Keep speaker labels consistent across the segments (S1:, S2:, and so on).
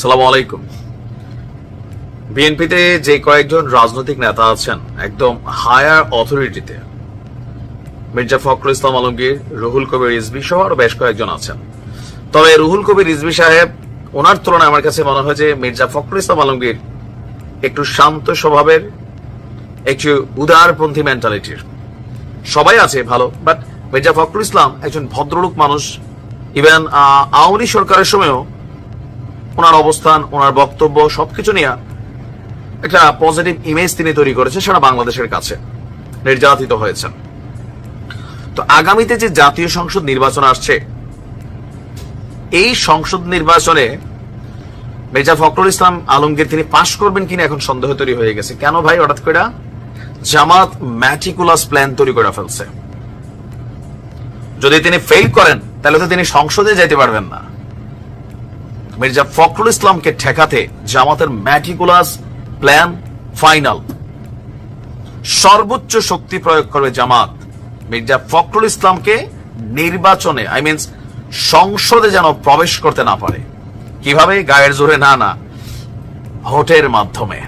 S1: সালাম আলাইকুম। বিএনপিতে যে কয়েকজন রাজনৈতিক নেতা আছেন, একদম হায়ার অথরিটিতে, মির্জা ফখরুল ইসলাম আলমগীর, রুহুল কবির সহ আরও বেশ কয়েকজন আছেন। তবে রুহুল কবির সাহেব, ওনার তুলনায় আমার কাছে মনে হয় যে মির্জা ফখরুল ইসলাম আলমগীর একটু শান্ত স্বভাবের, একটু উদারপন্থী মেন্টালিটির সবাই আছে ভালো বাট মির্জা ফখরুল ইসলাম একজন ভদ্রলোক মানুষ। ইভেন আওয়ামী সরকারের সময়ও ওনার অবস্থান, ওনার বক্তব্য, সবকিছু নিয়ে একটা পজিটিভ ইমেজ তিনি তৈরি করেছেন সারা বাংলাদেশের কাছে। নির্যাতিত হয়েছেন। তো আগামীতে যে জাতীয় সংসদ নির্বাচন আসছে, এই সংসদ নির্বাচনে মির্জা ফখরুল ইসলাম আলমগীর তিনি পাশ করবেন কিনা এখন সন্দেহ তৈরি হয়ে গেছে। কেন ভাই হঠাৎ করে? জামাত ম্যাটিকুলাস প্ল্যান তৈরি করে ফেলছে। যদি তিনি ফেল করেন, তাহলে তো তিনি সংসদে যেতে পারবেন না। মির্জা ফখরুল ইসলামকে ঠেকাতে জামাতের ম্যাটিকুলাস প্ল্যান ফাইনাল। সর্বোচ্চ শক্তি প্রয়োগ করবে জামাত। মির্জা ফখরুল ইসলামকে নির্বাচনে, আই মিনস সংসদে যেন প্রবেশ করতে না পারে। কীভাবে? গায়ের জোরে না না, ভোটের মাধ্যমে।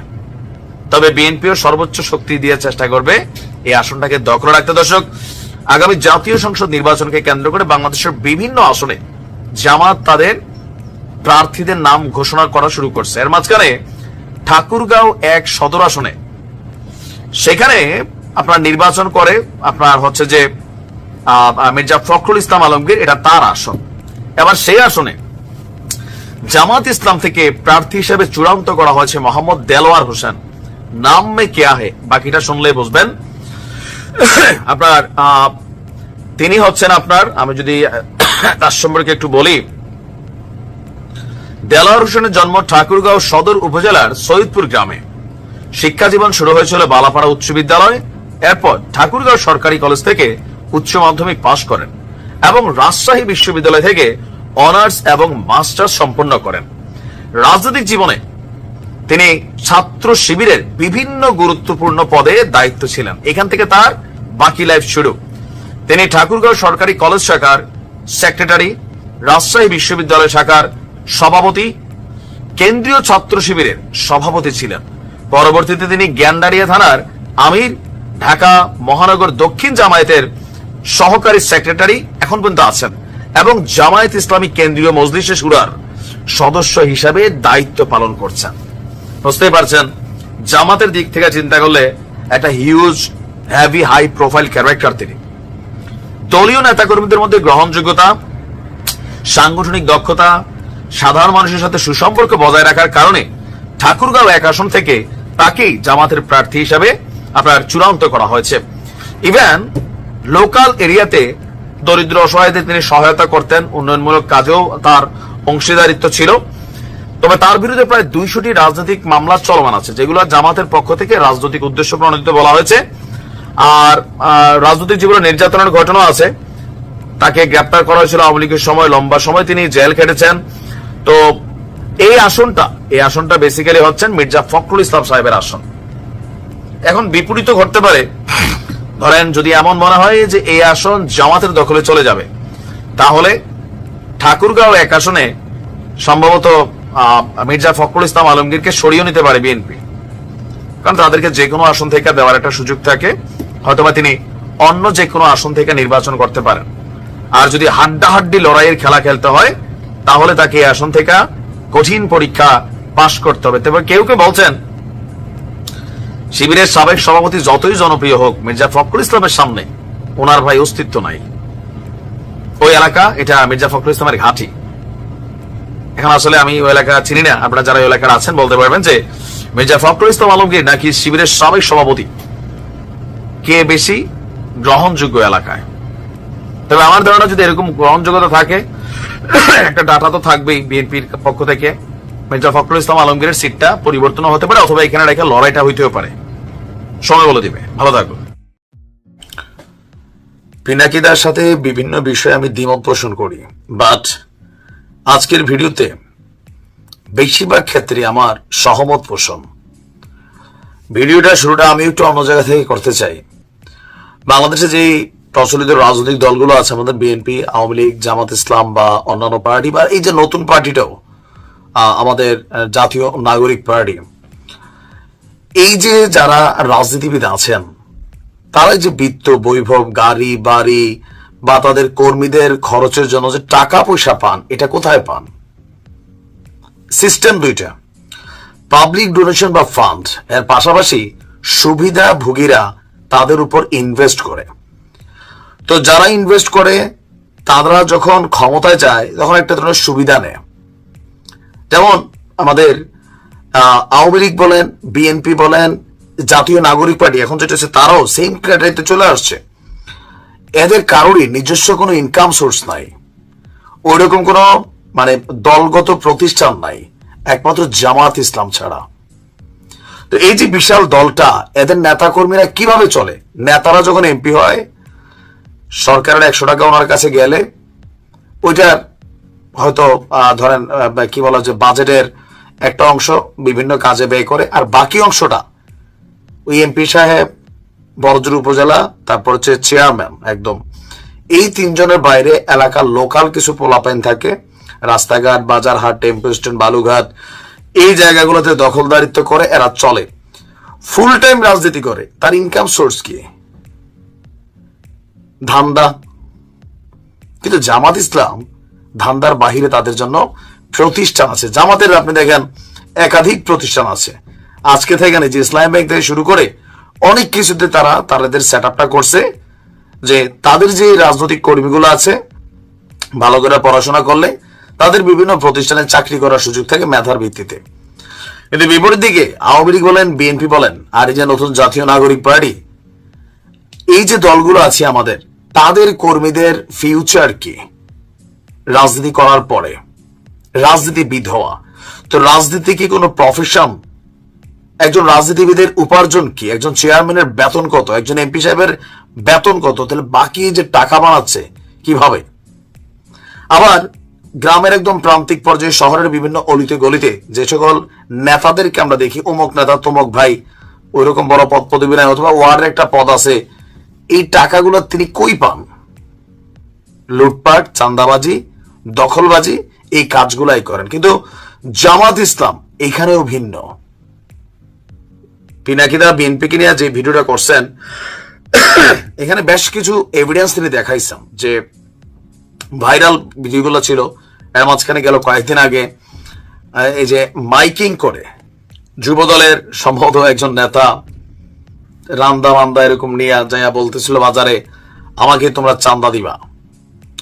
S1: তবে বিএনপিও সর্বোচ্চ শক্তি দিয়ে চেষ্টা করবে এই আসনটাকে দখল রাখতে। দর্শক, আগামী জাতীয় সংসদ নির্বাচনকে কেন্দ্র করে বাংলাদেশের বিভিন্ন আসনে জামাত তাদের প্রার্থীদের নাম ঘোষণা করা শুরু করছে। এর মাঝখানে ঠাকুরগাঁও এক সদর আসনে। সেখানে আপনার নির্বাচন করে আপনার হচ্ছে যে মির্জা ফখরুল ইসলাম আলমগীর, এটা তার আসন। এবার সেই আসনে জামাত ইসলাম থেকে প্রার্থী হিসেবে চূড়ান্ত করা হয়েছে মোহাম্মদ দেলোয়ার হোসেন। নাম মে কেয়া হে বাকিটা শুনলে বুঝবেন। আপনার তিনি হচ্ছেন আপনার, আমি যদি তার সম্পর্কে একটু বলি দেলোয়ার হোসেনের জন্ম ঠাকুরগাঁও সদর উপজেলার সৈয়দপুর গ্রামে। শিক্ষা জীবন শুরু হয়েছিল বালাপাড়া উচ্চ বিদ্যালয়। এরপর ঠাকুরগাঁও সরকারি কলেজ থেকে উচ্চ মাধ্যমিক পাশ করেন এবং রাজশাহী বিশ্ববিদ্যালয় থেকে অনার্স এবং মাস্টার্স সম্পন্ন করেন। রাজনৈতিক জীবনে তিনি ছাত্র শিবিরের বিভিন্ন গুরুত্বপূর্ণ পদে দায়িত্ব ছিলেন। এখান থেকে তার বাকি লাইফ শুরু। তিনি ঠাকুরগাঁও সরকারি কলেজ শাখার সেক্রেটারি, রাজশাহী বিশ্ববিদ্যালয় শাখার সভাপতি, কেন্দ্রীয় ছাত্র শিবিরের সভাপতি ছিলেন। পরবর্তীতে তিনি জ্ঞানদারিয়া থানার আমির, ঢাকা মহানগর দক্ষিণ জামায়াতের সহকারী সেক্রেটারি এখন পর্যন্ত আছেন এবং জামায়াত ইসলামী কেন্দ্রীয় মজলিসে সুরার সদস্য হিসাবে দায়িত্ব পালন করছেন। বুঝতেই পারছেন, জামাতের দিক থেকে চিন্তা করলে একটা huge heavy high profile character তিনি। দলীয় নেতাকর্মীদের মধ্যে গ্রহণযোগ্যতা, সাংগঠনিক দক্ষতা সাধারণ মানুষের সাথে সুসম্পর্ক বজায় রাখার কারণে ঠাকুরগাঁও এক আসন থেকে তাকেই জামাতের প্রার্থী হিসাবে আপনার চূড়ান্ত করা হয়েছে। ইভেন, লোকাল এরিয়াতে দরিদ্র অসহায়দের তিনি সহায়তা করতেন, উন্নয়নমূলক কাজেও তার অংশীদারিত্ব ছিল। তবে তার বিরুদ্ধে প্রায় দুইশোটি রাজনৈতিক মামলা চলমান আছে, যেগুলো জামাতের পক্ষ থেকে রাজনৈতিক উদ্দেশ্য প্রণোদিত বলা হয়েছে। আর রাজনৈতিক জীবনে নির্যাতনের ঘটনা আছে। তাকে গ্রেপ্তার করা হয়েছিল আওয়ামী লীগের সময়, লম্বা সময় তিনি জেল খেটেছেন। তো এই আসনটা এই আসনটা বেসিক্যালি হচ্ছেন মির্জা ফখরুল ইসলাম সাহেবের আসন। এখন বিপরীত ঘটতে পারে। ধরেন যদি এমন মনে হয় যে এই আসন জামাতের দখলে চলে যাবে, তাহলে ঠাকুরগাঁও এক আসনে সম্ভবত মির্জা ফখরুল ইসলাম আলমগীরকে সরিয়ে নিতে পারে বিএনপি। কারণ তাদেরকে যে কোনো আসন থেকে দেওয়ার একটা সুযোগ থাকে, হয়তোবা তিনি অন্য যে কোনো আসন থেকে নির্বাচন করতে পারেন। আর যদি হাড্ডাহাড্ডি লড়াইয়ের খেলা খেলতে হয় তাহলে তাকে আসন থেকে কঠিন পরীক্ষা পাশ করতে হবে। তবে কেউ কেউ বলছেন, শিবিরের সাবেক সভাপতি যতই জনপ্রিয় হোক, মির্জা ফখরুল ইসলামের সামনে ওনার ভাই অস্তিত্ব নাই। ওই এলাকা, এটা মির্জা ফখরুল ইসলামের ঘাঁটি। এখন আসলে আমি ওই এলাকা চিনি না। আপনারা যারা ওই এলাকার আছেন, বলতে পারবেন যে মির্জা ফখরুল ইসলাম আলমগীর নাকি শিবিরের সাবেক সভাপতি? কে বেশি গ্রহণযোগ্য এলাকায়? তবে আমার ধারণা যদি এরকম গ্রহণযোগ্যতা থাকে একটা ডাটা তো থাকবেই বিএনপির পক্ষ থেকে। মির্জা ফখরুল ইসলাম আলমগীরের সিটটা পরিবর্তন হতে পারে অথবা এখানে রেখে লড়াইটা হইতেও পারে। সময় বলে দিবে। ভালো থাকবে পিনাকিদার সাথে বিভিন্ন বিষয়ে আমি দ্বিমত পোষণ করি। বাট আজকের ভিডিওতে বেশিরভাগ ক্ষেত্রে আমার সহমত পোষণ। ভিডিওটা শুরুটা আমি একটু অন্য জায়গা থেকে করতে চাই। বাংলাদেশে যে প্রচলিত রাজনৈতিক দলগুলো আছে, আমাদের বিএনপি আওয়ামী লীগ, জামাত ইসলাম বা অন্যান্য পার্টি বা এই যে নতুন পার্টিটাও
S2: আমাদের জাতীয় নাগরিক পার্টি। এই যে যারা রাজনীতিবিদ আছেন তারা যে বিত্ত, বৈভব, গাড়ি, বাড়ি বা তাদের কর্মীদের খরচের জন্য যে টাকা পয়সা পান, এটা কোথায় পান? সিস্টেম দুইটা। পাবলিক ডোনেশন বা ফান্ড, এর পাশাপাশি সুবিধাভোগীরা তাদের উপর ইনভেস্ট করে। তো যারা ইনভেস্ট করে, তারা যখন ক্ষমতায় যায়, তখন একটা ধরনের সুবিধা নেয়। যেমন আমাদের আওয়ামী লীগ বলেন বিএনপি বলেন, জাতীয় নাগরিক পার্টি, এখন যেটা হচ্ছে তারাও সেম ক্যাটাগরিতে চলে আসছে। এদের কারোরই নিজস্ব কোনো ইনকাম সোর্স নাই। ওইরকম কোনো মানে দলগত প্রতিষ্ঠান নাই। একমাত্র জামাত ইসলাম ছাড়া। তো এই যে বিশাল দলটা, এদের নেতা কর্মীরা কীভাবে চলে? নেতারা যখন এমপি হয় সরকারের একশো টাকা ওনার কাছে গেলে ওইটার হয়তো ধরেন কি বলা যে বাজেটের একটা অংশ বিভিন্ন কাজে ব্যয় করে, আর বাকি অংশটা ওই এমপি সাহেব, বড়জোর উপজেলা, তারপর হচ্ছে চেয়ারম্যান একদম। এই তিনজনের বাইরে এলাকার লোকাল কিছু পোলাপাইন থাকে, রাস্তাঘাট বাজার হাট টেম্পো স্ট্যান্ড বালুঘাট এই জায়গাগুলোতে দখলদারিত্ব করে এরা চলে। ফুল টাইম রাজনীতি করে, তার ইনকাম সোর্স কি? ধান্দা। কিন্তু জামাত ইসলাম ধান্দার বাহিরে তাদের জন্য প্রতিষ্ঠান আছে। জামাতের আপনি দেখেন, একাধিক প্রতিষ্ঠান আছে। আজকে থেকে যে ইসলাম ব্যাংক থেকে শুরু করে অনেক কিছুতে তারা তাদের সেট আপটা করছে, যে তাদের যে রাজনৈতিক কর্মীগুলো আছে, ভালো করে পড়াশোনা করলে তাদের বিভিন্ন প্রতিষ্ঠানে চাকরি করার সুযোগ থাকে মেধার ভিত্তিতে। কিন্তু বিপরীত দিকে আওয়ামী লীগ বলেন, বিএনপি বলেন, আর এই যে নতুন জাতীয় নাগরিক পার্টি, এই যে দলগুলো আছে আমাদের তাদের কর্মীদের ফিউচার কি? রাজনীতি করার পরে। রাজনীতিবিদ হওয়া তো রাজনীতি কি কোনো প্রফেশন একজন রাজনীতিবিদের উপার্জন কি? একজন চেয়ারম্যানের বেতন কত? একজন এমপি সাহেবের বেতন কত? তাহলে বাকি যে টাকা বানাচ্ছে, কীভাবে? আবার গ্রামের একদম প্রান্তিক পর্যায়ে শহরের বিভিন্ন অলিতে গলিতে যে সকল নেতাদেরকে আমরা দেখি, অমুক নেতা, তমক ভাই, ওইরকম বড় পদ পদবী নাই, অথবা ওয়ার্ডের একটা পদ আছে এই টাকাগুলো তিনি কই পান? লুটপাট চান্দাবাজি দখলবাজি, এই কাজগুলাই করেন। কিন্তু জামাত ইসলাম এখানেও ভিন্ন। পিনাকিদা বিএনপিকে নিয়ে যে ভিডিওটা করছেন, এখানে বেশ কিছু এভিডেন্স তিনি দেখাইছেন যে ভাইরাল ভিডিওগুলো ছিল। এর মাঝখানে গেল কয়েকদিন আগে এই যে মাইকিং করে যুবদলের সম্ভবত একজন নেতা রান্দা মান্দা এরকম নিয়ে যাইয়া বলতেছিল বাজারে, আমাকে তোমরা চান্দা দিবা,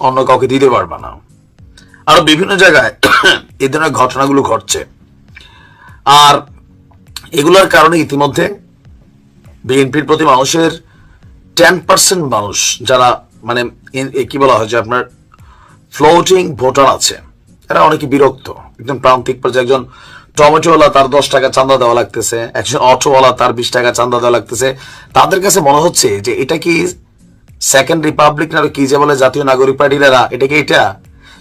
S2: অন্য কাউকে দিতে পারবা না। আরও বিভিন্ন জায়গায় এই ধরনের ঘটনাগুলো ঘটছে। আর এগুলোর কারণে ইতিমধ্যে বিএনপির প্রতি মানুষের টেন পার্সেন্ট মানুষ যারা মানে এ কি বলা হয় যে আপনার ফ্লোটিং ভোটার আছে, এরা অনেকে বিরক্ত, একদম প্রান্তিক পর্যায়ে একজন টমেটোওয়ালা তার দশ টাকা চান্দা দেওয়া লাগতেছে, একজন অটোওয়ালা তার বিশ টাকা চান্দা দেওয়া লাগতেছে। তাদের কাছে মনে হচ্ছে যে এটা কি সেকেন্ড রিপাবলিক না কি যে বলে জাতীয় নাগরিক পার্টিরা, এটা কি এটা?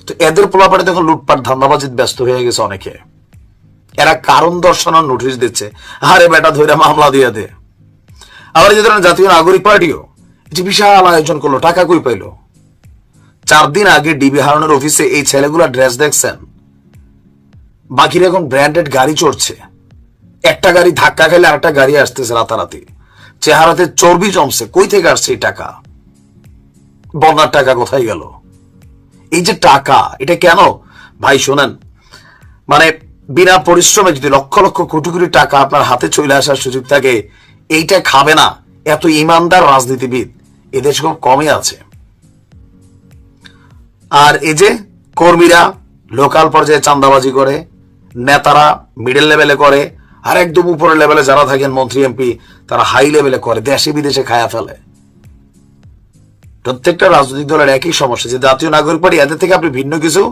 S2: তো এদের পোলাপাড়ে তখন লুটপাট ধান্দাবাজিত ব্যস্ত হয়ে গেছে অনেকে। এরা কারণ দর্শানোর নোটিশ দিচ্ছে। আরে বেটা ধরে মামলা দিয়ে দে। আবার যে ধরেন জাতীয় নাগরিক পার্টিও যে বিশাল আয়োজন করল, টাকা কই পাইলো? চার দিন আগে ডিবি হারনের অফিসে এই ছেলেগুলা ড্রেস দেখছেন। বাকিরা এখন ব্র্যান্ডেড গাড়ি চড়ছে। একটা গাড়ি ধাক্কা খেলে আরেকটা গাড়ি আসতেছে রাতারাতি। চেহারাতে চর্বি জমছে, কই থেকে আসছে এই টাকা? বন্যার টাকা কোথায় গেল? এই যে টাকা, এটা কেন? ভাই, শোনেন মানে বিনা পরিশ্রমে যদি লক্ষ লক্ষ কোটি কোটি টাকা আপনার হাতে চলে আসার সুযোগ থাকে, এইটা খাবে না। এত ইমানদার রাজনীতিবিদ এদেশ খুব কমই আছে। আর এই যে কর্মীরা লোকাল পর্যায়ে চান্দাবাজি করে নেতারা মিডল লেভেলে করে আর একদম উপরের লেভেলে যারা থাকেন মন্ত্রী এমপি তারা হাই লেভেলে করে, দেশে বিদেশে খায়া ফেলে। প্রত্যেকটা রাজনৈতিক দলের একই সমস্যা, যে জাতীয় নাগরিক পার্টি, এদের থেকে আপনি ভিন্ন কিছু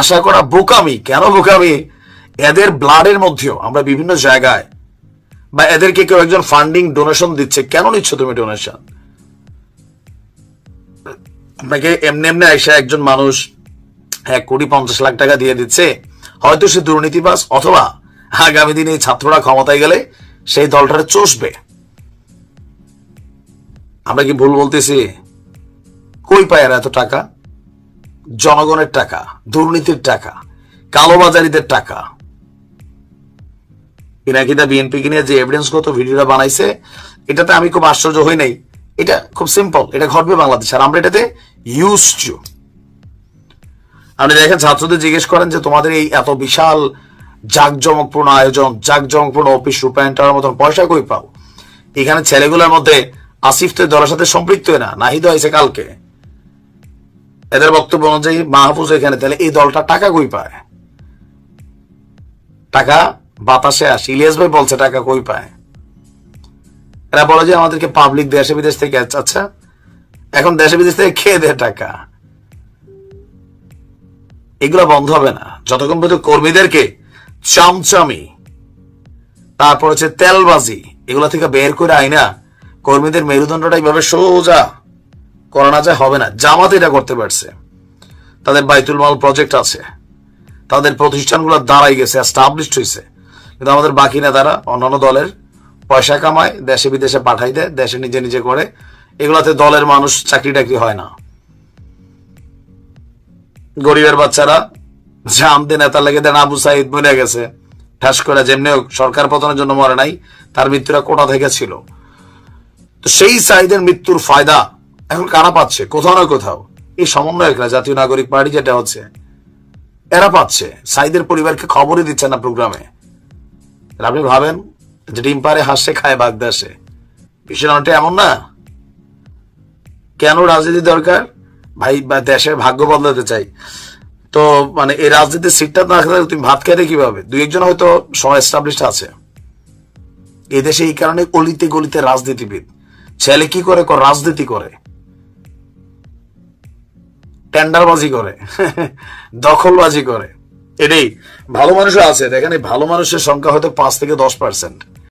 S2: আশা করা বোকামি। কেন বোকামি? এদের ব্লাডের মধ্যেও আমরা বিভিন্ন জায়গায়, বা এদেরকে কেউ একজন ফান্ডিং ডোনেশন দিচ্ছে, কেন নিচ্ছ তুমি ডোনেশন আপনাকে এমনি এমনি আইসা একজন মানুষ এক কোটি পঞ্চাশ লাখ টাকা দিয়ে দিচ্ছে হয়তো সে দুর্নীতিবাজ অথবা আগামী দিনে ছাত্ররা ক্ষমতায় গেলে সেই দলটারে চষবে। আমরা কি ভুল বলতেছি? কই পায় এরা এত টাকা? জনগণের টাকা, দুর্নীতির টাকা, কালোবাজারিদের টাকা। পিনাকিদা বিএনপিকে নিয়ে যে এভিডেন্স গত ভিডিওটা বানাইছে, এটাতে আমি খুব আশ্চর্য হই নাই। এটা খুব সিম্পল এটা ঘটবে বাংলাদেশ। আর আমরা এটাতে ইউজ টু আপনি দেখেন ছাত্রদের জিজ্ঞেস করেন যে তোমাদের এই এত বিশাল জাকজমকপূর্ণ আয়োজন, জাকজমকপূর্ণ অফিস রূপায়ণ করার মতন পয়সা কই পাও? এখানে ছেলেগুলোর মধ্যে আসিফ তো দলের সাথে সম্পৃক্ত না, নাহিদ হয়েছে কালকে। এদের বক্তব্য অনুযায়ী মাহফুজ এখানে, তাহলে এই দলটা টাকা কই পায়? টাকা বাতাসে আসে, ইলিয়াস ভাই বলছে টাকা কই পায়? এরা বলে যে আমাদেরকে পাবলিক দেশে বিদেশ থেকে আচ্ছা এখন দেশে বিদেশ থেকে খেয়ে দেয় টাকা? এগুলো বন্ধ হবে না। যতক্ষণ পর্যন্ত কর্মীদেরকে চামচামি, তারপর হচ্ছে তেলবাজি, এগুলো থেকে বের করে আইনা, কর্মীদের মেরুদণ্ডটা এইভাবে সোজা করানো যায়, হবে না। জামাত এটা করতে পারছে। তাদের বাইতুল মাল প্রজেক্ট আছে। তাদের প্রতিষ্ঠানগুলো দাঁড়াই গেছে এস্টাবলিশড হয়েছে। কিন্তু আমাদের বাকি নেতারা, অন্যান্য দলের পয়সা কামায়, দেশে বিদেশে পাঠাই দেয়, দেশে নিজে নিজে করে। এগুলাতে দলের মানুষ চাকরি টাকরি হয় না। গরিবের বাচ্চারা জানতে নেতা লেগে দেন আবু সাইদ মরে গেছে। ঠাস করে যেমনি সরকার পতনের জন্য মরে নাই, তার মৃত্যুরা কোটা থেকে ছিল? তো সেই সাইদের মৃত্যুর ফায়দা এখন কারা পাচ্ছে? কোথাও না কোথাও। এই সমন্বয়করা জাতীয় নাগরিক পার্টি যেটা হচ্ছে, এরা পাচ্ছে। সাইদের পরিবারকে খবরই দিচ্ছে না প্রোগ্রামে। আপনি ভাবেন, যে ডিম পারে হাসে, খায় বাগদাসে বিষয়টা এমন না। কেন রাজনীতি দরকার? ভাই বা দেশের ভাগ্য বদলাতে চাই। তো মানে এই রাজনীতির সিটটা না থাকলে তুমি ভাত খেতে কীভাবে? দুই একজন হয়তো সবাই এস্টাবলিশ আছে। এই দেশে এই কারণে গলিতে গলিতে রাজনীতিবিদ। ছেলে কি করে কর, রাজনীতি করে। টেন্ডারবাজি করে। দখলবাজি করে। এটাই, ভালো মানুষও আছে। দেখেন ভালো মানুষের সংখ্যা হয়তো পাঁচ থেকে দশ পার্সেন্ট